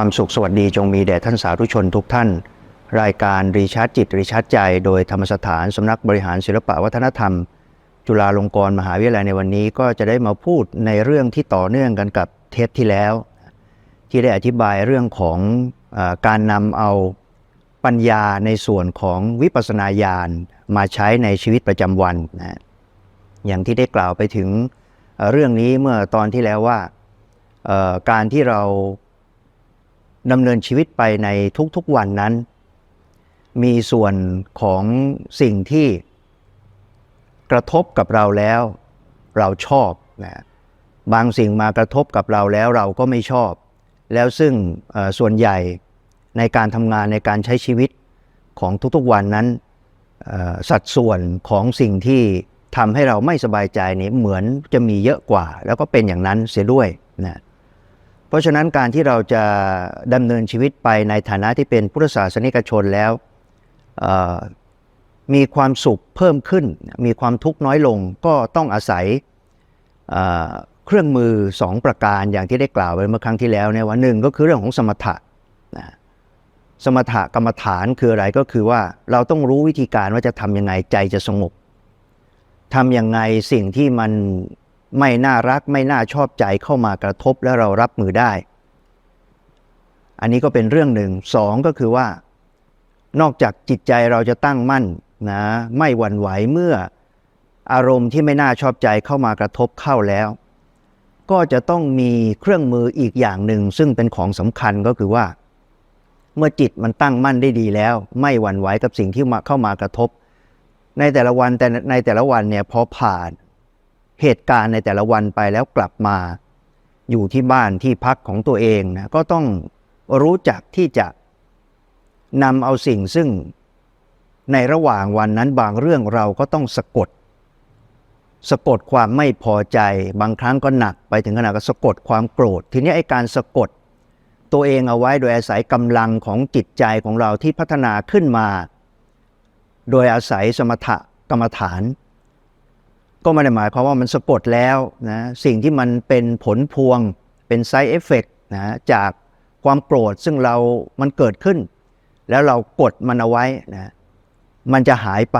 ความสุขสวัสดีจงมีแด่ท่านสาธุชนทุกท่าน รายการรีชาร์จจิตรีชาร์จใจ โดยธรรมสถานสำนักบริหารศิลปะวัฒนธรรม จุฬาลงกรณ์มหาวิทยาลัยในวันนี้ก็จะได้มาพูดในเรื่องที่ต่อเนื่องกันกับเทปที่แล้ว ที่ได้อธิบายเรื่องของอการนำเอาปัญญาในส่วนของวิปัสสนาญาณมาใช้ในชีวิตประจำวันนะอย่างที่ได้กล่าวไปถึงเรื่องนี้เมื่อตอนที่แล้วว่าการที่เรา ดำเนินชีวิตไปในทุกๆวันนั้น มีส่วนของสิ่งที่กระทบกับเราแล้ว เราชอบนะบางสิ่งมากระทบกับเราแล้วเราก็ไม่ชอบ แล้วซึ่งส่วนใหญ่ในการทำงานในการใช้ชีวิตของทุกๆวันนั้นสัดส่วนของสิ่งที่ทำให้เราไม่สบายใจนี้เหมือนจะมีเยอะกว่า แล้วก็เป็นอย่างนั้นเสียด้วยนะ เพราะฉะนั้นการที่เราจะดำเนินชีวิตไปในฐานะที่เป็นพุทธศาสนิกชนแล้วมีความสุขเพิ่มขึ้น มีความทุกข์น้อยลงก็ต้องอาศัยเครื่องมือสองประการอย่างที่ได้กล่าวไปเมื่อครั้งที่แล้วเนี่ยว่าหนึ่งก็คือเรื่องของสมถะนะสมถะกรรมฐานคืออะไรก็คือว่าเราต้องรู้วิธีการว่าจะทำยังไงใจจะสงบทำยังไงสิ่งที่มัน ไม่น่ารักไม่น่าชอบใจเข้ามากระทบแล้วเรารับมือได้ อันนี้ก็เป็นเรื่องหนึ่งสองก็คือว่า นอกจากจิตใจเราจะตั้งมั่นนะไม่หวั่นไหวเมื่ออารมณ์ที่ไม่น่าชอบใจเข้ามากระทบเข้าแล้ว ก็จะต้องมีเครื่องมืออีกอย่างหนึ่ง ซึ่งเป็นของสำคัญก็คือว่า เมื่อจิตมันตั้งมั่นได้ดีแล้ว ไม่หวั่นไหวกับสิ่งที่มาเข้ามากระทบ ในแต่ละวันแต่ในแต่ละวันเนี่ยพอผ่าน เหตุการณ์ในแต่ละวันไปแล้วกลับมา อยู่ที่บ้านที่พักของตัวเองนะก็ต้องรู้จักที่จะนำเอาสิ่งซึ่งในระหว่างวันนั้นบางเรื่องเราก็ต้องสะกด สะกดความไม่พอใจบางครั้งก็หนักไปถึงขนาดกับสะกดความโกรธ ทีนี้ไอ้การสะกดตัวเองเอาไว้โดยอาศัยกำลังของจิตใจของเราที่พัฒนาขึ้นมา โดยอาศัยสมถะกรรมฐาน ก็ไม่ได้หมายความว่ามันสะกดแล้วนะสิ่งที่มันเป็นผลพวงเป็นไซ d ์เอฟเฟกนะจากความโกรธซึ่งเรามันเกิดขึ้น แล้วเรากดมันเอาไว้นะมันจะหายไป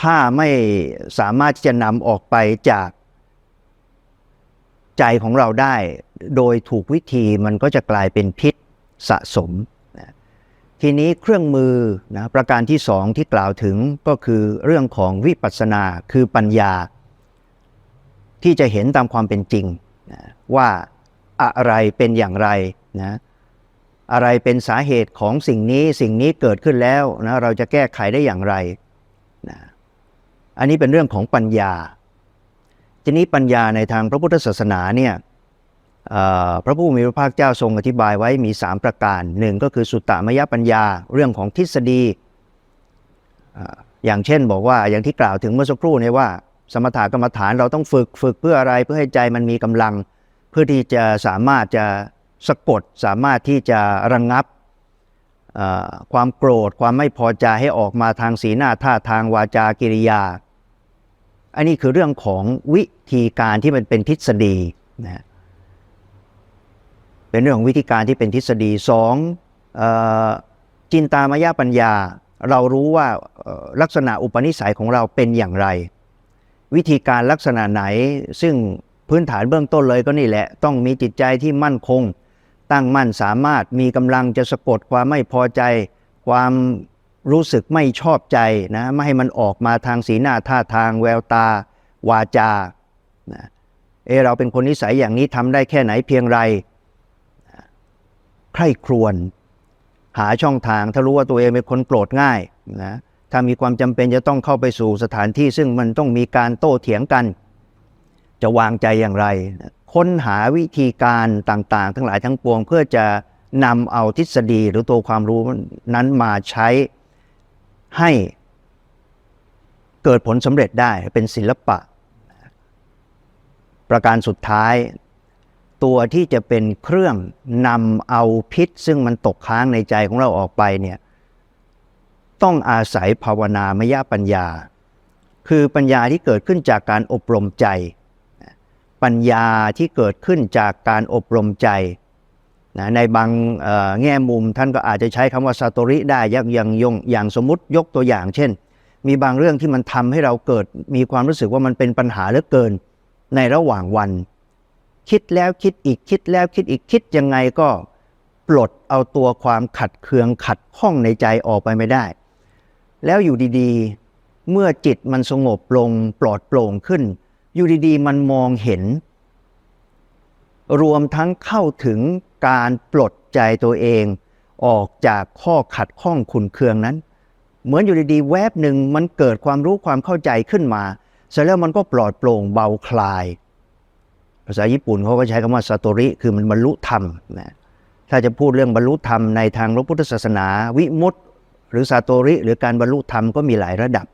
ถ้าไม่สามารถที่จะนำออกไปจากใจของเราได้ โดยถูกวิธีมันก็จะกลายเป็นพิษสะสม ทีนี้เครื่องมือนะประการที่สองที่กล่าวถึงก็คือเรื่องของวิปัสสนาคือปัญญา ที่จะเห็นตามความเป็นจริงนะว่าอะไรเป็นอย่างไรนะอะไรเป็นสาเหตุของสิ่งนี้สิ่งนี้เกิดขึ้นแล้วนะเราจะแก้ไขได้อย่างไรนะอันนี้เป็นเรื่องของปัญญา ทีนี้ปัญญาในทางพระพุทธศาสนาเนี่ย พระผู้มีพระภาคเจ้าทรงอธิบายไว้มี 3 ประการหนึ่งก็คือสุตตามยปัญญาเรื่องของทฤษฎี อย่างเช่นบอกว่าอย่างที่กล่าวถึงเมื่อสักครู่เนี่ยว่า สมถกรรมฐานเราต้องฝึกฝึกเพื่ออะไรเพื่อให้ใจมันมีกำลัง เพื่อที่จะสามารถจะสะกดสามารถที่จะระงงับความโกรธความไม่พอใจให้ออกมาทางสีหน้าท่าทางวาจากิริยา อันนี้คือเรื่องของวิธีการที่มันเป็นทฤษฎีนะ เป็นเรื่องของวิธีการที่เป็นทฤษฎีสองจินตามายาปัญญา เรารู้ว่าลักษณะอุปนิสัยของเราเป็นอย่างไร วิธีการลักษณะไหนซึ่งพื้นฐานเบื้องต้นเลยก็นี่แหละ ต้องมีจิตใจที่มั่นคง ตั้งมั่นสามารถมีกำลังจะสะกดความไม่พอใจ ความรู้สึกไม่ชอบใจนะไม่ให้มันออกมาทางสีหน้าท่าทางแววตา วาจานะเอเราเป็นคนนิสัยอย่างนี้ทำได้แค่ไหนเพียงไร ใคร่ครวญหาช่องทาง ถ้ารู้ว่าตัวเองเป็นคนโกรธง่ายนะถ้ามีความจำเป็นจะต้องเข้าไปสู่สถานที่ ซึ่งมันต้องมีการโต้เถียงกัน จะวางใจอย่างไร ค้นหาวิธีการต่างๆ ทั้งหลายทั้งปวง เพื่อจะนำเอาทฤษฎีหรือตัวความรู้นั้นมาใช้ให้เกิดผลสำเร็จได้เป็นศิลปะ ประการสุดท้าย ตัวที่จะเป็นเครื่องนำเอาพิษ ซึ่งมันตกค้างในใจของเราออกไปเนี่ยต้องอาศัยภาวนามยปัญญา คือปัญญาที่เกิดขึ้นจากการอบรมใจ ปัญญาที่เกิดขึ้นจากการอบรมใจนะในบางแง่มุมท่านก็อาจจะใช้คำว่าซาโตริได้อย่างอย่างยงอย่างสมมติยกตัวอย่าง เช่น มีบางเรื่องที่มันทำให้เราเกิดมีความรู้สึกว่ามันเป็นปัญหาเหลือเกินในระหว่างวัน คิดแล้วคิดอีกคิดแล้วคิดอีกคิดยังไงก็ปลดเอาตัวความขัดเคืองขัดข้องในใจออกไปไม่ได้ แล้วอยู่ดีๆ เมื่อจิตมันสงบลงปลอดโปร่งขึ้น อยู่ดีๆ มันมองเห็น รวมทั้งเข้าถึงการปลดใจตัวเองออกจากข้อขัดข้องขุนเคืองนั้น เหมือนอยู่ดีๆ แวบหนึ่งมันเกิดความรู้ความเข้าใจขึ้นมา เสร็จแล้วมันก็ปลอดโปร่งเบาคลาย ภาษาญี่ปุ่นเขาก็ใช้คำว่าซาโตริ คือมันบรรลุธรรมนะถ้าจะพูดเรื่องบรรลุธรรมในทางพระพุทธศาสนา วิมุตติ หรือซาโตริ หรือการบรรลุธรรมก็มีหลายระดับ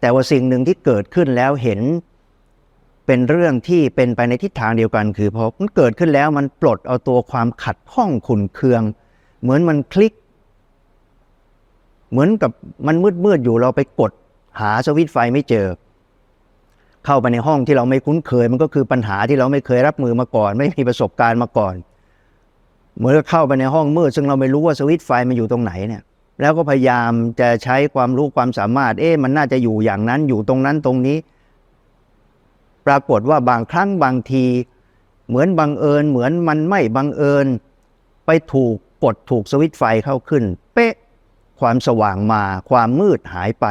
แต่ว่าสิ่งหนึ่งที่เกิดขึ้นแล้วเห็นเป็นเรื่องที่เป็นไปในทิศทางเดียวกัน คือพอมันเกิดขึ้นแล้วมันปลดเอาตัวความขัดข้องขุนเคือง เหมือนมันคลิก เหมือนกับมันมืดมืดๆอยู่เราไปกดหาสวิตไฟไม่เจอ เข้าไปในห้องที่เราไม่คุ้นเคย มันก็คือปัญหาที่เราไม่เคยรับมือมาก่อน ไม่มีประสบการณ์มาก่อน เหมือนกับเข้าไปในห้องมืดซึ่งเราไม่รู้ว่าสวิตช์ไฟมันอยู่ตรงไหนเนี่ยแล้วก็พยายามจะใช้ความรู้ความสามารถ เอ๊ะมันน่าจะอยู่อย่างนั้นอยู่ตรงนั้นตรงนี้ ปรากฏว่าบางครั้งบางที เหมือนบังเอิญ เหมือนมันไม่บังเอิญ ไปถูกกดถูกสวิตไฟเข้าขึ้น เป๊ะความสว่างมา ความมืดหายไป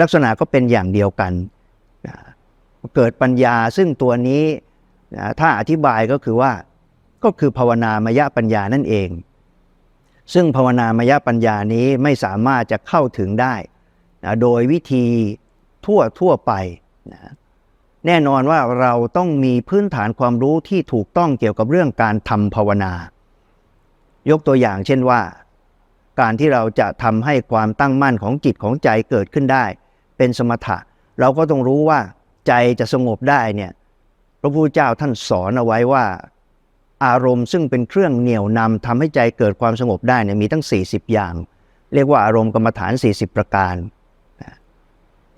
ลักษณะก็เป็นอย่างเดียวกัน เกิดปัญญาซึ่งตัวนี้นะถ้าอธิบายก็คือว่าก็คือภาวนามยปัญญานั่นเอง ซึ่งภาวนามยปัญญานี้ไม่สามารถจะเข้าถึงได้นะโดยวิธีทั่วทั่วไปนะแน่นอนว่าเราต้องมีพื้นฐานความรู้ที่ถูกต้องเกี่ยวกับเรื่องการทำภาวนา ยกตัวอย่างเช่นว่า การที่เราจะทำให้ความตั้งมั่นของจิตของใจเกิดขึ้นได้ เป็นสมถะ เราก็ต้องรู้ว่าใจจะสงบได้เนี่ยพระพุทธเจ้าท่านสอนเอาไว้ว่า อารมณ์ซึ่งเป็นเครื่องเหนี่ยวนำทำให้ใจเกิดความสงบได้เนี่ยมีตั้ง 40 อย่าง เรียกว่าอารมณ์กรรมฐาน 40 ประการ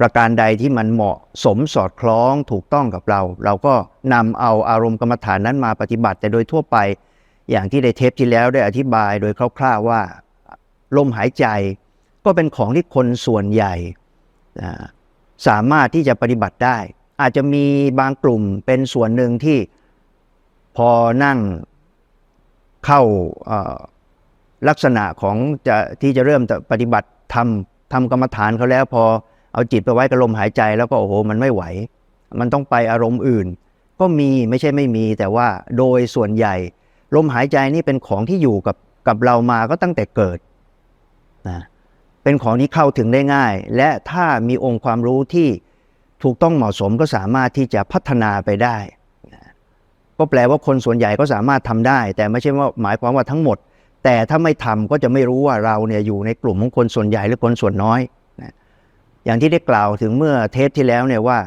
ประการใดที่มันเหมาะสมสอดคล้องถูกต้องกับเรา เราก็นำเอาอารมณ์กรรมฐานนั้นมาปฏิบัติ แต่โดยทั่วไปอย่างที่ได้เทปที่แล้วได้อธิบายโดยคร่าวๆว่าลมหายใจก็เป็นของที่คนส่วนใหญ่ สามารถที่จะปฏิบัติได้ อาจจะมีบางกลุ่มเป็นส่วนหนึ่งที่พอนั่งเข้าลักษณะของจะที่จะเริ่มปฏิบัติทำทำกรรมฐานเขาแล้วพอเอาจิตไปไว้กับลมหายใจแล้วก็โอ้โหมันไม่ไหว มันต้องไปอารมณ์อื่น ก็มีไม่ใช่ไม่มีแต่ว่าโดยส่วนใหญ่ ลมหายใจนี่เป็นของที่อยู่กับกับเรามาก็ตั้งแต่เกิดนะ เป็นของที่เข้าถึงได้ง่าย และถ้ามีองค์ความรู้ที่ถูกต้องเหมาะสมก็สามารถที่จะพัฒนาไปได้ ก็แปลว่าคนส่วนใหญ่ก็สามารถทำได้ แต่ไม่ใช่ว่าหมายความว่าทั้งหมด แต่ถ้าไม่ทำก็จะไม่รู้ว่าเราเนี่ยอยู่ในกลุ่มของคนส่วนใหญ่หรือคนส่วนน้อยนะอย่างที่ได้กล่าวถึงเมื่อเทปที่แล้วเนี่ยว่า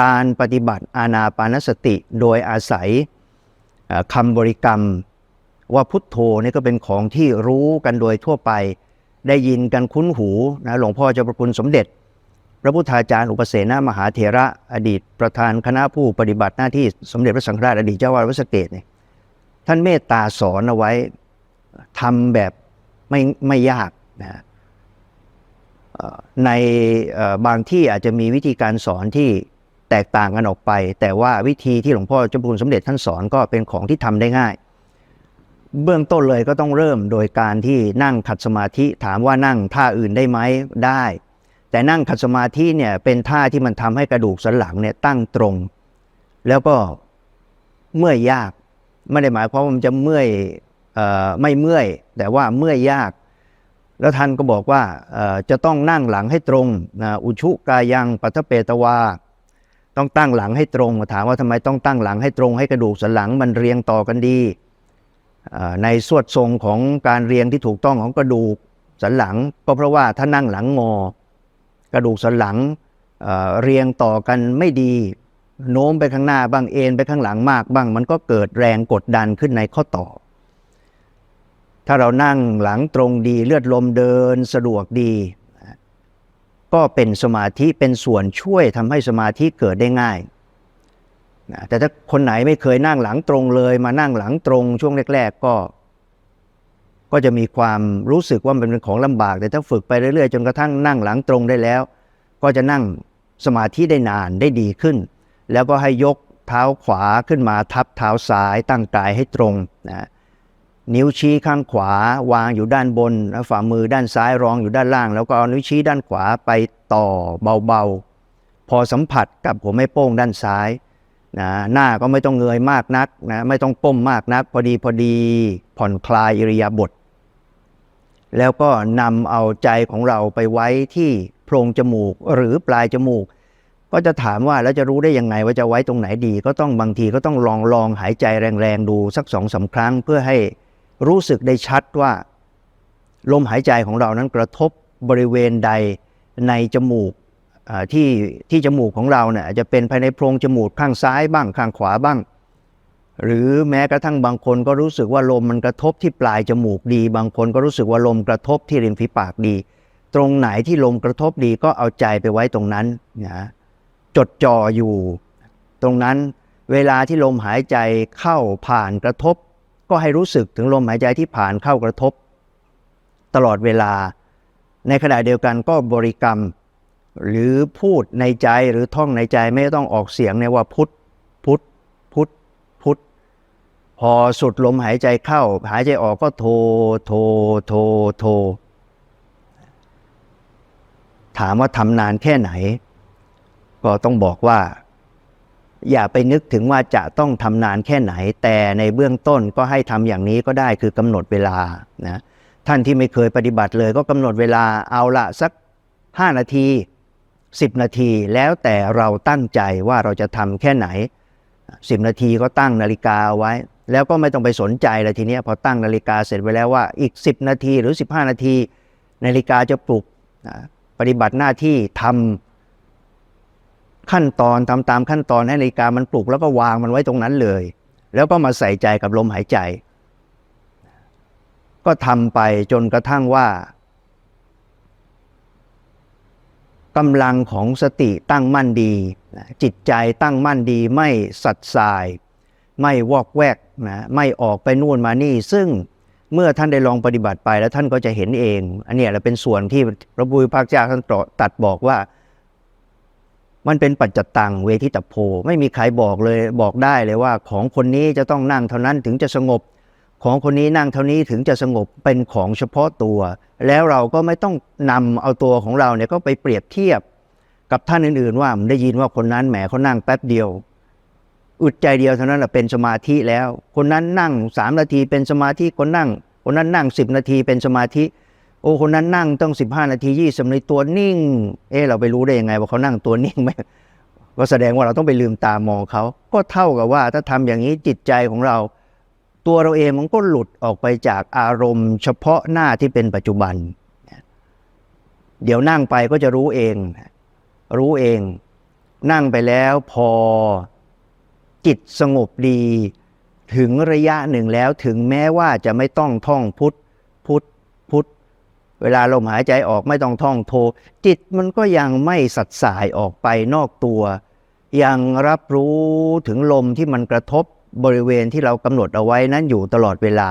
การปฏิบัติอานาปานสติโดยอาศัยเอ่อคำบริกรรมว่าพุทโธนี่ก็เป็นของที่รู้กันโดยทั่วไป ได้ยินกันคุ้นหูนะหลวงพ่อเจ้าประคุณสมเด็จ พระพุทธาจารย์อุปเสนมหาเถระอดีต ประธานคณะผู้ปฏิบัติหน้าที่สมเด็จพระสังฆราชอดีตเจ้าวาดวัดสเกตเนี่ยท่านเมตตาสอนเอาไว้ทำแบบไม่ไม่ยากนะในบางที่อาจจะมีวิธีการสอนที่แตกต่างกันออกไป แต่ว่าวิธีที่หลวงพ่อเจ้าประคุณสมเด็จท่านสอนก็เป็นของที่ทำได้ง่าย เบื้องต้นเลยก็ต้องเริ่มโดยการที่นั่งขัดสมาธิถามว่านั่งท่าอื่นได้ไหมได้ แต่นั่งขัดสมาธิเนี่ยเป็นท่าที่มันทำให้กระดูกสันหลังเนี่ยตั้งตรง แล้วก็เมื่อยยากไม่ได้หมายความว่ามันจะเมื่อยออไม่เมื่อย แต่ว่าเมื่อยยาก แล้วท่านก็บอกว่าจะต้องนั่งหลังให้ตรงนะอุชุกายังปัทเปตวาต้องตั้งหลังให้ตรงถามว่าทำไมต้องตั้งหลังให้ตรงให้กระดูกสันหลังมันเรียงต่อกันดี ในสวดทรงของการเรียงที่ถูกต้องของกระดูกสันหลัง ก็เพราะว่าถ้านั่งหลังงอ กระดูกสันหลังเเรียงต่อกันไม่ดี โน้มไปข้างหน้าบ้างเอ็นไปข้างหลังมากบ้าง มันก็เกิดแรงกดดันขึ้นในข้อต่อ ถ้าเรานั่งหลังตรงดีเลือดลมเดินสะดวกดี ก็เป็นสมาธิเป็นส่วนช่วยทำให้สมาธิเกิดได้ง่าย นะแต่ถ้าคนไหนไม่เคยนั่งหลังตรงเลย มานั่งหลังตรง ช่วงแรก ๆ ก็ ก็จะมีความรู้สึกว่ามันเป็นของลำบาก แต่ถ้าฝึกไปเรื่อยๆ จนกระทั่งนั่งหลังตรงได้แล้ว ก็จะนั่งสมาธิได้นานได้ดีขึ้น แล้วก็ให้ยกเท้าขวาขึ้นมาทับเท้าซ้ายตั้งกายให้ตรงนะนิ้วชี้ข้างขวาวางอยู่ด้านบนแล้วฝ่ามือด้านซ้ายรองอยู่ด้านล่าง แล้วก็เอานิ้วชี้ด้านขวาไปต่อเบาๆ พอสัมผัสกับหัวแม่โป้งด้านซ้าย นะหน้าก็ไม่ต้องเงยมากนักนะไม่ต้องก้มมากนัก พอดีพอดีผ่อนคลายอิริยาบถแล้วก็นำเอาใจของเราไปไว้ที่โพรงจมูกหรือปลายจมูก ก็จะถามว่าแล้วจะรู้ได้ยังไงว่าจะไว้ตรงไหนดี ก็ต้องบางทีก็ต้องลองลองหายใจแรงๆดูสักสองสาครั้ง เพื่อให้รู้สึกได้ชัดว่า ลมหายใจของเรานั้นกระทบบริเวณใดในจมูก ที่ที่จมูกของเราเนี่ยอาจจะเป็นภายในโพรงจมูกข้างซ้ายบ้างข้างขวาบ้าง หรือแม้กระทั่งบางคนก็รู้สึกว่าลมมันกระทบที่ปลายจมูกดี บางคนก็รู้สึกว่าลมกระทบที่ริมฝีปากดี ตรงไหนที่ลมกระทบดีก็เอาใจไปไว้ตรงนั้นนะจดจ่ออยู่ ตรงนั้นเวลาที่ลมหายใจเข้าผ่านกระทบ ก็ให้รู้สึกถึงลมหายใจที่ผ่านเข้ากระทบ ตลอดเวลา ในขณะเดียวกันก็บริกรรม หรือพูดในใจหรือท่องในใจไม่ต้องออกเสียงเนี่ยว่าพุทธพุทธพุทธพุทธพอสุดลมหายใจเข้า หายใจออกก็โทโทโทโท ถามว่าทำนานแค่ไหน ก็ต้องบอกว่า อย่าไปนึกถึงว่าจะต้องทำนานแค่ไหน แต่ในเบื้องต้นก็ให้ทำอย่างนี้ก็ได้คือกำหนดเวลานะท่านที่ไม่เคยปฏิบัติเลยก็กำหนดเวลาเอาละสัก 5 นาที 10 นาทีแล้วแต่เราตั้งใจว่าเราจะทำแค่ไหน 10 นาทีก็ตั้งนาฬิกาเอาไว้ แล้วก็ไม่ต้องไปสนใจเลยทีนี้พอตั้งนาฬิกาเสร็จไปแล้วว่าอีก 10 นาทีหรือ 15 นาที นาฬิกาจะปลุกปฏิบัติหน้าที่ทำขั้นตอนทำตามขั้นตอนให้นาฬิกามันปลุกแล้วก็วางมันไว้ตรงนั้นเลย แล้วก็มาใส่ใจกับลมหายใจ ก็ทำไปจนกระทั่งว่า กำลังของสติตั้งมั่นดี จิตใจตั้งมั่นดีไม่สัดสาย ไม่วอกแวกนะไม่ออกไปนู่นมานี่ ซึ่งเมื่อท่านได้ลองปฏิบัติไปแล้วท่านก็จะเห็นเอง อันนี้แหละเป็นส่วนที่พระบุญภาคเจ้าท่านตรัสตัดบอกว่า มันเป็นปัจจตังเวทิตโพ ไม่มีใครบอกเลยบอกได้เลยว่า ของคนนี้จะต้องนั่งเท่านั้นถึงจะสงบ ของคนนี้นั่งเท่านี้ถึงจะสงบเป็นของเฉพาะตัว แล้วเราก็ไม่ต้องนำเอาตัวของเราเนี่ยก็ไปเปรียบเทียบกับท่านอื่นๆ ว่าผมได้ยินว่าคนนั้นแหมเขานั่งแป๊บเดียวอึดใจเดียวเท่านั้นแหละเป็นสมาธิแล้ว คนนั้นนั่งสามนาทีเป็นสมาธิคนนั่ง คนนั้นนั่งสิบนาทีเป็นสมาธิ โอ้คนนั้นนั่งต้องสิบห้านาทียี่สิบนาทีตัวนิ่ง เอ๊ะเราไปรู้ได้ยังไงว่าเขานั่งตัวนิ่งไหมก็แสดงว่าเราต้องไปลืมตามองเขาก็เท่ากับว่าถ้าทำอย่างนี้จิตใจของเรา ตัวเราเองมันก็หลุดออกไปจากอารมณ์เฉพาะหน้าที่เป็นปัจจุบัน เดี๋ยวนั่งไปก็จะรู้เอง รู้เอง นั่งไปแล้วพอจิตสงบดี ถึงระยะหนึ่งแล้วถึงแม้ว่าจะไม่ต้องท่องพุทธพุทธพุทธเวลาลมหายใจออกไม่ต้องท่องโท จิตมันก็ยังไม่สัดสายออกไปนอกตัว ยังรับรู้ถึงลมที่มันกระทบ บริเวณที่เรากำหนดเอาไว้นั้นอยู่ตลอดเวลา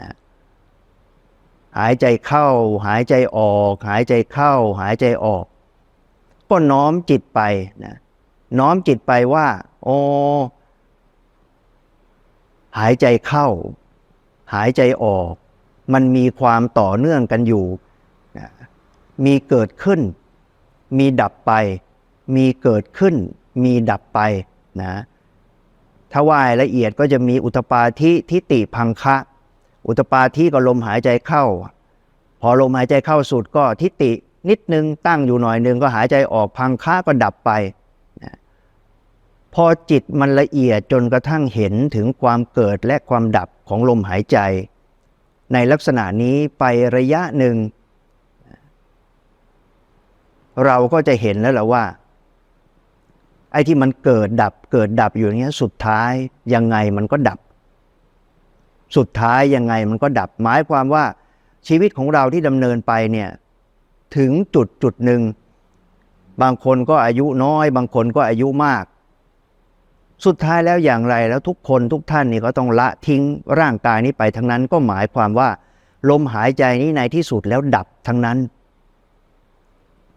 นะหายใจเข้า หายใจออก หายใจเข้า หายใจออก ก็น้อมจิตไปนะน้อมจิตไปว่าโอ้หายใจเข้า หายใจออก มันมีความต่อเนื่องกันอยู่นะมีเกิดขึ้น มีดับไป มีเกิดขึ้น มีดับไปนะ ถ้าว่ายละเอียดก็จะมีอุตปาทิทิติพังคะ อุตปาทิก็ลมหายใจเข้า พอลมหายใจเข้าสุดก็ทิตินิดนึงตั้งอยู่หน่อยนึงก็หายใจออกพังคะก็ดับไป พอจิตมันละเอียดจนกระทั่งเห็นถึงความเกิดและความดับของลมหายใจ ในลักษณะนี้ไประยะหนึ่ง เราก็จะเห็นแล้วแหละว่า ไอ้ที่มันเกิดดับเกิดดับอยู่อย่างเงี้ยสุดท้ายยังไงมันก็ดับ สุดท้ายยังไงมันก็ดับ หมายความว่าชีวิตของเราที่ดำเนินไปเนี่ยถึงจุดจุดหนึ่งบางคนก็อายุน้อย บางคนก็อายุมาก สุดท้ายแล้วอย่างไรแล้วทุกคนทุกท่านนี่ก็ต้องละทิ้งร่างกายนี้ไปทั้งนั้นก็หมายความว่า ลมหายใจนี้ในที่สุดแล้วดับทั้งนั้น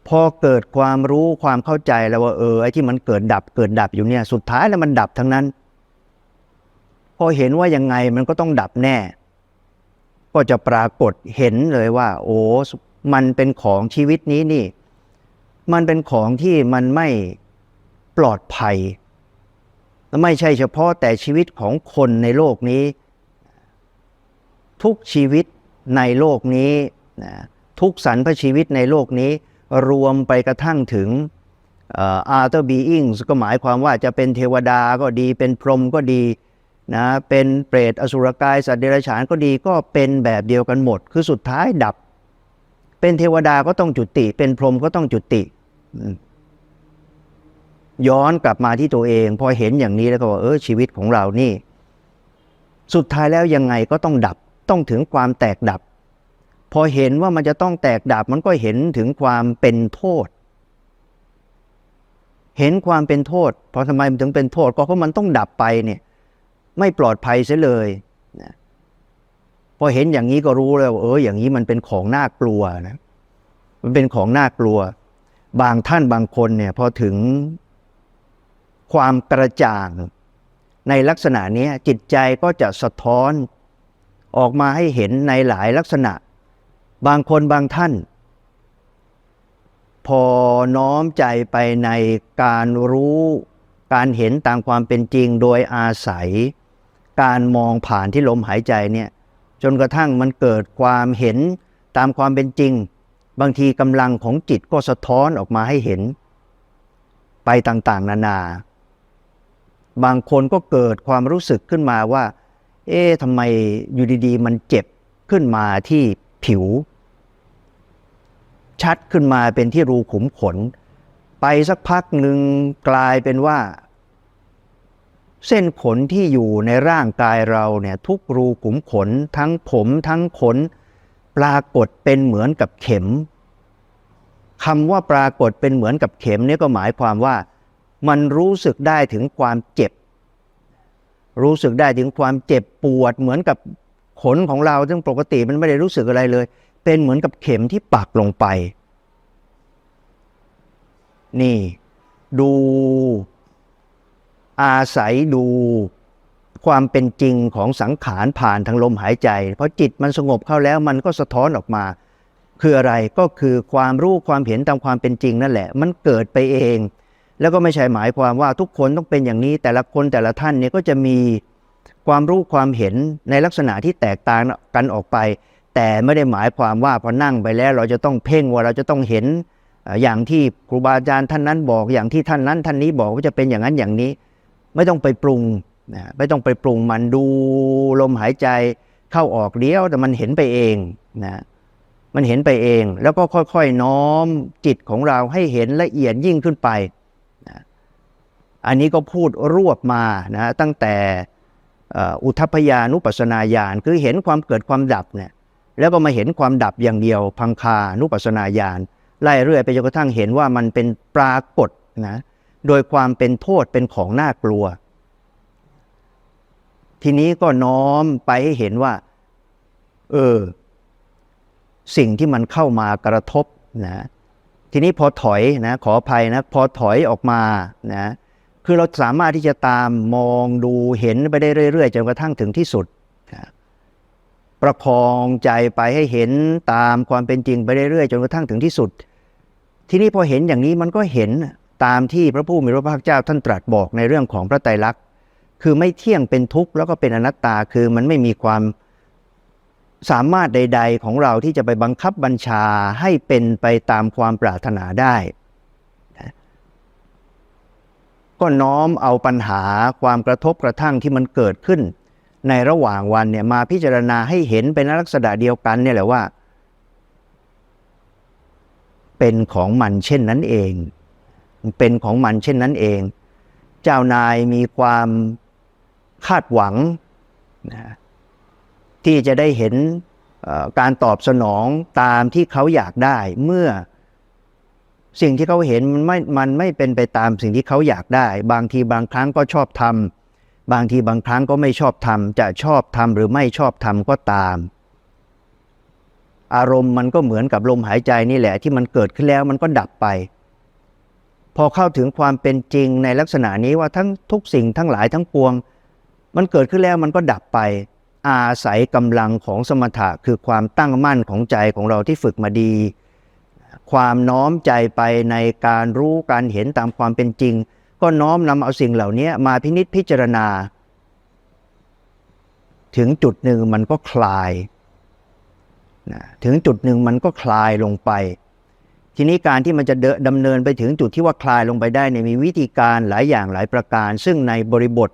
พอเกิดความรู้ความเข้าใจแล้วว่าเออไอ้ที่มันเกิดดับเกิดดับอยู่เนี่ย สุดท้ายแล้วมันดับทั้งนั้น พอเห็นว่ายังไงมันก็ต้องดับแน่ ก็จะปรากฏเห็นเลยว่า โอ้มันเป็นของชีวิตนี้นี่ มันเป็นของที่มันไม่ปลอดภัยและไม่ใช่เฉพาะแต่ชีวิตของคนในโลกนี้ ทุกชีวิตในโลกนี้ทุกสรรพชีวิตในโลกนี้ รวมไปกระทั่งถึงอาร์เตอร์บีอิงก็หมายความว่าจะเป็นเทวดาก็ดี เป็นพรหมก็ดีนะเป็นเปรตอสุรกาย สัตว์เดรัจฉานก็ดีก็เป็นแบบเดียวกันหมด คือสุดท้ายดับ เป็นเทวดาก็ต้องจุติ เป็นพรหมก็ต้องจุติ ย้อนกลับมาที่ตัวเอง พอเห็นอย่างนี้แล้วก็ว่าเออชีวิตของเรานี่ สุดท้ายแล้วยังไงก็ต้องดับต้องถึงความแตกดับ พอเห็นว่ามันจะต้องแตกดับมันก็เห็นถึงความเป็นโทษ เห็นความเป็นโทษเพราะทำไมมันถึงเป็นโทษก็เพราะมันต้องดับไปเนี่ยไม่ปลอดภัยเสียเลยนะพอเห็นอย่างนี้ก็รู้แล้วเอออย่างนี้มันเป็นของน่ากลัวนะมันเป็นของน่ากลัว บางท่านบางคนเนี่ยพอถึงความกระจ่างในลักษณะนี้จิตใจก็จะสะท้อนออกมาให้เห็นในหลายลักษณะ บางคนบางท่าน พอน้อมใจไปในการรู้การเห็นตามความเป็นจริงโดยอาศัย การมองผ่านที่ลมหายใจเนี่ยจนกระทั่งมันเกิดความเห็นตามความเป็นจริง บางทีกำลังของจิตก็สะท้อนออกมาให้เห็น ไปต่างๆ นานา บางคนก็เกิดความรู้สึกขึ้นมาว่า เอ๊ะทำไมอยู่ดีๆ มันเจ็บขึ้นมาที่ ผิว ชัดขึ้นมาเป็นที่รูขุมขน ไปสักพักหนึ่งกลายเป็นว่า เส้นขนที่อยู่ในร่างกายเราเนี่ยทุกรูขุมขน ทั้งผมทั้งขน ปรากฏเป็นเหมือนกับเข็มคำว่าปรากฏเป็นเหมือนกับเข็มเนี่ยก็หมายความว่า มันรู้สึกได้ถึงความเจ็บ รู้สึกได้ถึงความเจ็บปวดเหมือนกับ ขนของเราซึ่งปกติมันไม่ได้รู้สึกอะไรเลย เป็นเหมือนกับเข็มที่ปักลงไป นี่ ดู อาศัยดูความเป็นจริงของสังขารผ่านทางลมหายใจ เพราะจิตมันสงบเข้าแล้วมันก็สะท้อนออกมา คืออะไรก็คือความรู้ความเห็นตามความเป็นจริงนั่นแหละ มันเกิดไปเอง แล้วก็ไม่ใช่หมายความว่าทุกคนต้องเป็นอย่างนี้แต่ละคนแต่ละท่านเนี่ยก็จะมี ความรู้ความเห็นในลักษณะที่แตกต่างกันออกไป แต่ไม่ได้หมายความว่าพอนั่งไปแล้วเราจะต้องเพ่งว่าเราจะต้องเห็นอย่างที่ครูบาอาจารย์ท่านนั้นบอกอย่างที่ท่านนั้นท่านนี้บอกว่าจะเป็นอย่างนั้นอย่างนี้ ไม่ต้องไปปรุงนะไม่ต้องไปปรุงมันดูลมหายใจเข้าออกเดียวแต่มันเห็นไปเองนะมันเห็นไปเองแล้วก็ค่อยๆน้อมจิตของเราให้เห็นละเอียดยิ่งขึ้นไปนะอันนี้ก็พูดรวบมานะตั้งแต่ อุทพยานุปัสนาญาณคือเห็นความเกิดความดับเนี่ยแล้วก็มาเห็นความดับอย่างเดียว พังคานุปัสสนาญาณไล่เรื่อยไปจนกระทั่งเห็นว่ามันเป็นปรากฏนะโดยความเป็นโทษเป็นของน่ากลัว ทีนี้ก็น้อมไปให้เห็นว่า เออ สิ่งที่มันเข้ามากระทบนะทีนี้พอถอยนะขออภัยนะพอถอยออกมานะ คือเราสามารถที่จะตามมองดูเห็นไปได้เรื่อยๆจนกระทั่งถึงที่สุด ประคองใจไปให้เห็นตามความเป็นจริงไปเรื่อยๆจนกระทั่งถึงที่สุด ทีนี้พอเห็นอย่างนี้มันก็เห็นตามที่พระผู้มีพระภาคเจ้าท่านตรัสบอกในเรื่องของพระไตรลักษณ์ คือไม่เที่ยงเป็นทุกข์แล้วก็เป็นอนัตตาคือมันไม่มีความสามารถใด ๆ ของเราที่จะไปบังคับบัญชาให้เป็นไปตามความปรารถนาได้ ก็น้อมเอาปัญหาความกระทบกระทั่งที่มันเกิดขึ้น ในระหว่างวันเนี่ยมาพิจารณาให้เห็นเป็นลักษณะเดียวกันเนี่ยแหละว่า เป็นของมันเช่นนั้นเอง เป็นของมันเช่นนั้นเอง เจ้านายมีความคาดหวังนะที่จะได้เห็นการตอบสนองตามที่เขาอยากได้เมื่อ สิ่งที่เขาเห็นมันไม่มันไม่เป็นไปตามสิ่งที่เขาอยากได้ บางทีบางครั้งก็ชอบทำบางทีบางครั้งก็ไม่ชอบทำจะชอบทำหรือไม่ชอบทำก็ตาม อารมณ์มันก็เหมือนกับลมหายใจนี่แหละ ที่มันเกิดขึ้นแล้วมันก็ดับไป พอเข้าถึงความเป็นจริงในลักษณะนี้ว่าทั้งทุกสิ่งทั้งหลายทั้งปวง มันเกิดขึ้นแล้วมันก็ดับไป อาศัยกำลังของสมถะคือความตั้งมั่นของใจของเราที่ฝึกมาดี ความน้อมใจไปในการรู้การเห็นตามความเป็นจริง ก็น้อมนำเอาสิ่งเหล่านี้มาพินิษพิจารณา ถึงจุดหนึ่งมันก็คลายนะถึงจุดหนึ่งมันก็คลายลงไป ทีนี้การที่มันจะเดนดำเนินไปถึงจุดที่ว่าคลายลงไปได้เนี่ยมีวิธีการหลายอย่างหลายประการ ซึ่งในบริบท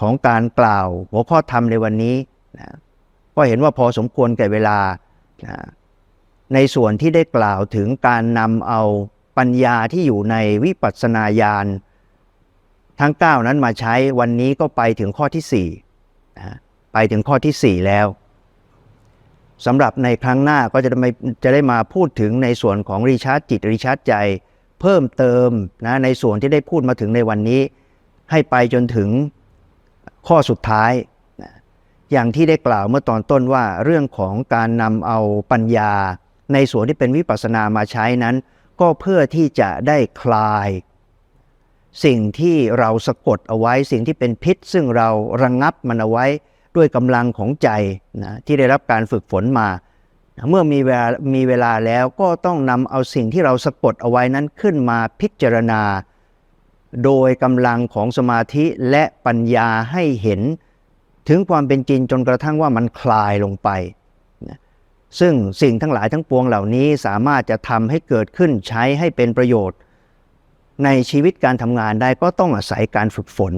ของการกล่าว หัวข้อธรรมในวันนี้นะก็เห็นว่าพอสมควรแก่เวลานะ ในส่วนที่ได้กล่าวถึงการนำเอาปัญญาที่อยู่ในวิปัสสนาญาณทั้ง 9 นั้นมาใช้วันนี้ก็ไปถึงข้อที่4นะไปถึงข้อที่ 4 แล้วสำหรับในครั้งหน้าก็จะไม่จะได้มาพูดถึงในส่วนของรีชาร์จจิตรีชาร์จใจ เพิ่มเติมนะในส่วนที่ได้พูดมาถึงในวันนี้ ให้ไปจนถึงข้อสุดท้ายนะอย่างที่ได้กล่าวเมื่อตอนต้นว่าเรื่องของการนำเอาปัญญา ในส่วนที่เป็นวิปัสสนามาใช้นั้น ก็เพื่อที่จะได้คลาย สิ่งที่เราสะกดเอาไว้สิ่งที่เป็นพิษ ซึ่งเราระงงับมันเอาไว้ด้วยกำลังของใจนะที่ได้รับการฝึกฝนมา เมื่อมีเวลามีเวลาแล้วก็ต้องนำเอาสิ่งที่เราสะกดเอาไว้นั้นขึ้นมาพิจารณา โดยกำลังของสมาธิและปัญญาให้เห็น ถึงความเป็นจริงจนกระทั่งว่ามันคลายลงไป ซึ่งสิ่งทั้งหลายทั้งปวงเหล่านี้สามารถจะทำให้เกิดขึ้นใช้ให้เป็นประโยชน์ ในชีวิตการทำงานได้ก็ต้องอาศัยการฝึกฝน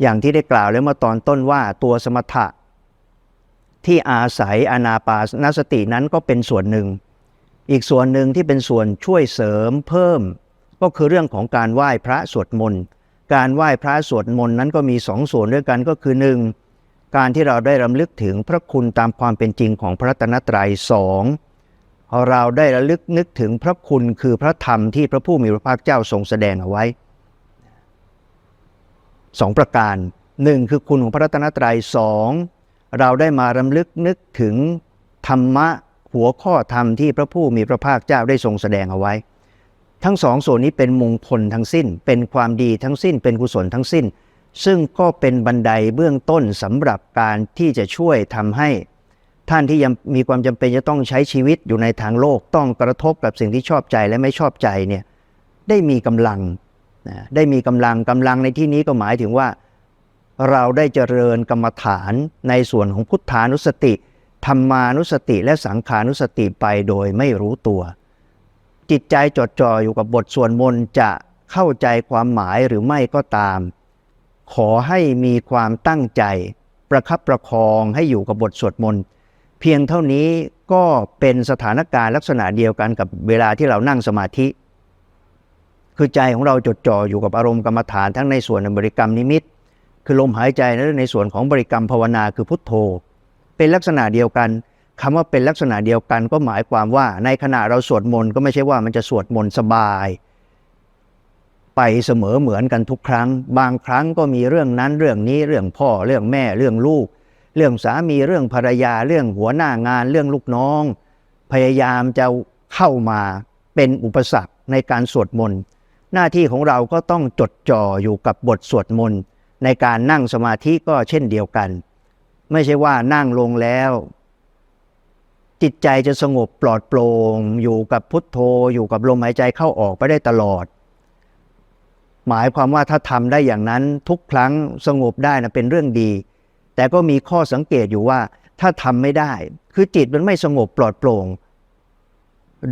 อย่างที่ได้กล่าวแล้วเมื่อตอนต้นว่าตัวสมถะ ที่อาศัยอนาปานสตินั้นก็เป็นส่วนหนึ่ง อีกส่วนหนึ่งที่เป็นส่วนช่วยเสริมเพิ่ม ก็คือเรื่องของการไหว้พระสวดมนต์การไหว้พระสวดมนต์นั้นก็มีสองส่วนด้วยกันก็คือหนึ่ง การที่เราได้รำลึกถึงพระคุณตามความเป็นจริงของพระตนตรัยสองเราได้ระลึกนึกถึงพระคุณคือพระธรรมที่พระผู้มีพระภาคเจ้าทรงแสดงเอาไว้สองประการหนึ่งคือคุณของพระรัตนตรัยสองเราได้มารำลึกนึกถึงธรรมะหัวข้อธรรมที่พระผู้มีพระภาคเจ้าได้ทรงแสดงเอาไว้ ทั้งสองส่วนนี้เป็นมงคลทั้งสิ้น เป็นความดีทั้งสิ้น เป็นกุศลทั้งสิ้น ซึ่งก็เป็นบันไดเบื้องต้นสำหรับการที่จะช่วยทำให้ ท่านที่ยังมีความจำเป็นจะต้องใช้ชีวิตอยู่ในทางโลกต้องกระทบกับสิ่งที่ชอบใจและไม่ชอบใจเนี่ยได้มีกำลังนะได้มีกำลังกำลังในที่นี้ก็หมายถึงว่า เราได้เจริญกรรมฐานในส่วนของพุทธานุสติธรรมานุสติและสังขานุสติไปโดยไม่รู้ตัว จิตใจจดจ่ออยู่กับบทสวดมนต์จะเข้าใจความหมายหรือไม่ก็ตาม ขอให้มีความตั้งใจ ประคับประคองให้อยู่กับบทสวดมนต์เพียงเท่านี้ก็เป็นสถานการณ์ลักษณะเดียวกันกับเวลาที่เรานั่งสมาธิ คือใจของเราจดจ่ออยู่กับอารมณ์กรรมฐานทั้งในส่วนบริกรรมนิมิต คือลมหายใจและในส่วนของบริกรรมภาวนาคือพุทโธ เป็นลักษณะเดียวกันคำว่าเป็นลักษณะเดียวกันก็หมายความว่า ในขณะเราสวดมนต์ก็ไม่ใช่ว่ามันจะสวดมนต์สบาย ไปเสมอเหมือนกันทุกครั้ง บางครั้งก็มีเรื่องนั้นเรื่องนี้เรื่องพ่อเรื่องแม่เรื่องลูก เรื่องสามีเรื่องภรรยาเรื่องหัวหน้างานเรื่องลูกน้อง พยายามจะเข้ามาเป็นอุปสรรคในการสวดมนต์หน้าที่ของเราก็ต้องจดจ่ออยู่กับบทสวดมนต์ในการนั่งสมาธิก็เช่นเดียวกัน ไม่ใช่ว่านั่งลงแล้ว จิตใจจะสงบปลอดโปร่งอยู่กับพุทโธอยู่กับลมหายใจเข้าออกไปได้ตลอด หมายความว่าถ้าทำได้อย่างนั้นทุกครั้งสงบได้นะเป็นเรื่องดี แต่ก็มีข้อสังเกตอยู่ว่าถ้าทำไม่ได้ คือจิตมันไม่สงบปลอดโปร่ง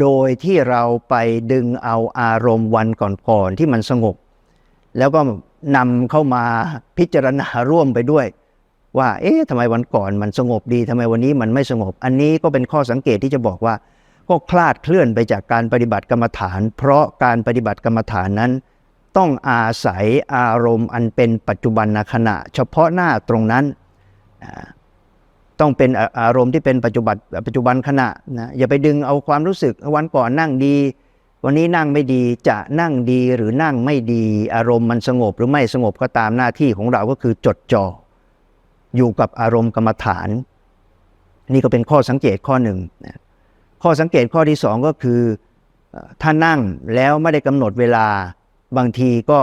โดยที่เราไปดึงเอาอารมณ์วันก่อนๆที่มันสงบ แล้วก็นำเข้ามาพิจารณาร่วมไปด้วย ว่า เอ๊ะทำไมวันก่อนมันสงบดีทำไมวันนี้มันไม่สงบ อันนี้ก็เป็นข้อสังเกตที่จะบอกว่า ก็คลาดเคลื่อนไปจากการปฏิบัติกรรมฐาน เพราะการปฏิบัติกรรมฐานนั้น ต้องอาศัยอารมณ์อันเป็นปัจจุบันขณะ เฉพาะหน้าตรงนั้น ต้องเป็นอารมณ์ที่เป็นปัจจุบันปัจจุบันขณะนะอย่าไปดึงเอาความรู้สึกวันก่อนนั่งดี วันนี้นั่งไม่ดีจะนั่งดีหรือนั่งไม่ดีอารมณ์มันสงบหรือไม่สงบก็ตามหน้าที่ของเราก็คือจดจ่ออยู่กับอารมณ์กรรมฐาน นี่ก็เป็นข้อสังเกตข้อหนึ่งข้อสังเกตข้อที่สองก็คือเอ่อถ้านั่งแล้วไม่ได้กำหนดเวลา บางทีก็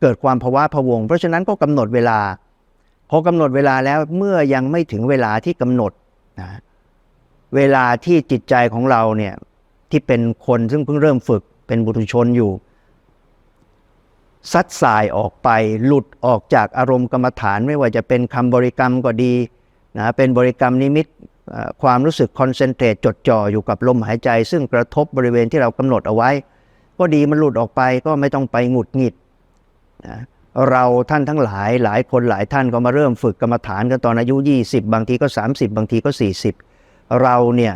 เกิดความภาวะพะวง เพราะฉะนั้นก็กำหนดเวลา พอกำหนดเวลาแล้วเมื่อยังไม่ถึงเวลาที่กำหนดนะเวลาที่จิตใจของเราเนี่ยที่เป็นคนซึ่งเพิ่งเริ่มฝึกเป็นบุตุชนอยู่ ซัดสายออกไปหลุดออกจากอารมณ์กรรมฐานไม่ว่าจะเป็นคำบริกรรมก็ดีนะเป็นบริกรรมนิมิตความรู้สึกคอนเซนเทรตจดจ่ออยู่กับลมหายใจ ซึ่งกระทบบริเวณที่เรากำหนดเอาไว้ ก็ดีมันหลุดออกไปก็ไม่ต้องไปหงุดหงิดนะเราท่านทั้งหลายหลายคนหลายท่านก็มาเริ่มฝึกกรรมฐานกันตอนอายุ 20 บางทีก็ 30 บางทีก็ 40 เราเนี่ย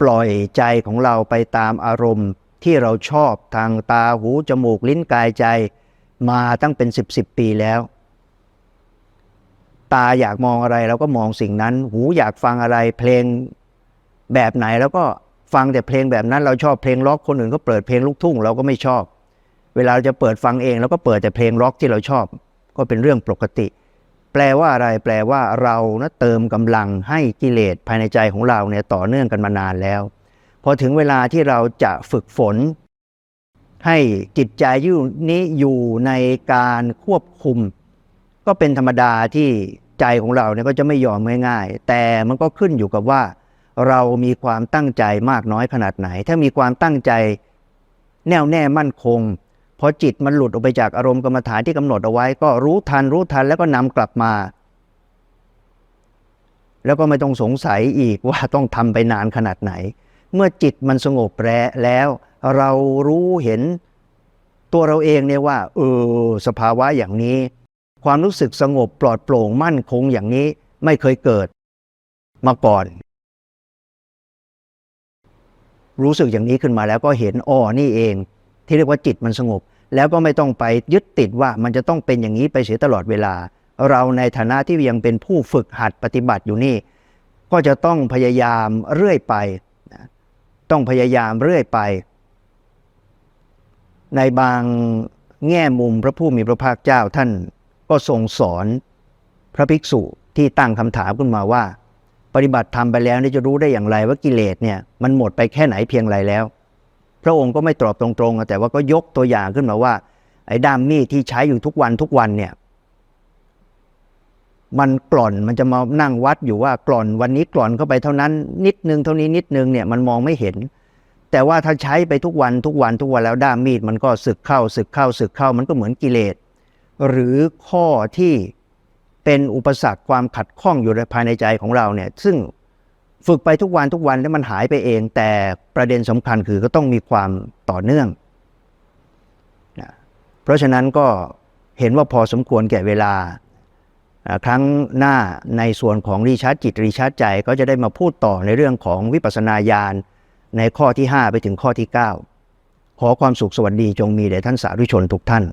ปล่อยใจของเราไปตามอารมณ์ที่เราชอบทางตาหูจมูกลิ้นกายใจมาตั้งเป็น 10บสปีแล้ว ตาอยากมองอะไรเราก็มองสิ่งนั้น หูอยากฟังอะไรเพลงแบบไหนแล้วก็ ฟังแต่เพลงแบบนั้นเราชอบเพลงร็อกคนอื่นก็เปิดเพลงลูกทุ่งเราก็ไม่ชอบ เวลาเราจะเปิดฟังเองเราก็เปิดแต่เพลงร็อกที่เราชอบ ก็เป็นเรื่องปกติ แปลว่าอะไรแปลว่าเรานะเติมกำลังให้กิเลสภายในใจของเราเนี่ยต่อเนื่องกันมานานแล้วพอถึงเวลาที่เราจะฝึกฝน ให้จิตใจอยู่นี้อยู่ในการควบคุม ก็เป็นธรรมดาที่ใจของเราเนี่ยก็จะไม่ยอมง่ายๆ แต่มันก็ขึ้นอยู่กับว่า เรามีความตั้งใจมากน้อยขนาดไหน ถ้ามีความตั้งใจแน่วแน่มั่นคงพอจิตมันหลุดออกไปจากอารมณ์กรรมฐานที่กำหนดเอาไว้ ก็รู้ทันรู้ทันแล้วก็นำกลับมา แล้วก็ไม่ต้องสงสัยอีกว่าต้องทำไปนานขนาดไหน เมื่อจิตมันสงบแร้แล้ว เรารู้เห็นตัวเราเองเนี่ยว่าเออสภาวะอย่างนี้ ความรู้สึกสงบปลอดโปร่งมั่นคงอย่างนี้ไม่เคยเกิดมาก่อน รู้สึกอย่างนี้ขึ้นมาแล้วก็เห็นอ๋อนี่เอง ที่เรียกว่าจิตมันสงบ แล้วก็ไม่ต้องไปยึดติดว่ามันจะต้องเป็นอย่างนี้ไปเสียตลอดเวลา เราในฐานะที่ยังเป็นผู้ฝึกหัดปฏิบัติอยู่นี่ ก็จะต้องพยายามเรื่อยไป ต้องพยายามเรื่อยไป ในบางแง่มุมพระผู้มีพระภาคเจ้าท่านก็ทรงสอนพระภิกษุที่ตั้งคำถามขึ้นมาว่า ปฏิบัติธรรมไปแล้วนี่จะรู้ได้อย่างไรว่ากิเลสเนี่ยมันหมดไปแค่ไหนเพียงไรแล้ว พระองค์ก็ไม่ตอบตรงๆ แต่ว่าก็ยกตัวอย่างขึ้นมาว่า ไอ้ด้ามมีดที่ใช้อยู่ทุกวันทุกวันเนี่ยมันกล่อนมันจะมานั่งวัดอยู่ว่ากล่อนวันนี้กล่อนเข้าไปเท่านั้น นิดนึงเท่านี้นิดนึงเนี่ยมันมองไม่เห็น แต่ว่าถ้าใช้ไปทุกวันทุกวันทุกวันแล้วด้ามมีดมันก็สึกเข้าสึกเข้าสึกเข้ามันก็เหมือนกิเลสหรือข้อที่ เป็นอุปสรรคความขัดข้องอยู่ในภายในใจของเราเนี่ยซึ่งฝึกไปทุกวันทุกวันแล้วมันหายไปเอง แต่ประเด็นสำคัญคือก็ต้องมีความต่อเนื่องนะเพราะฉะนั้นก็เห็นว่าพอสมควรแก่เวลาอ่าครั้งหน้าในส่วนของรีชาร์จจิตรีชาร์จใจก็จะได้มาพูดต่อในเรื่องของวิปัสสนาญาณในข้อที่ 5 ไปถึงข้อที่ 9 ขอความสุขสวัสดีจงมีแด่ท่านสาธุชนทุกท่าน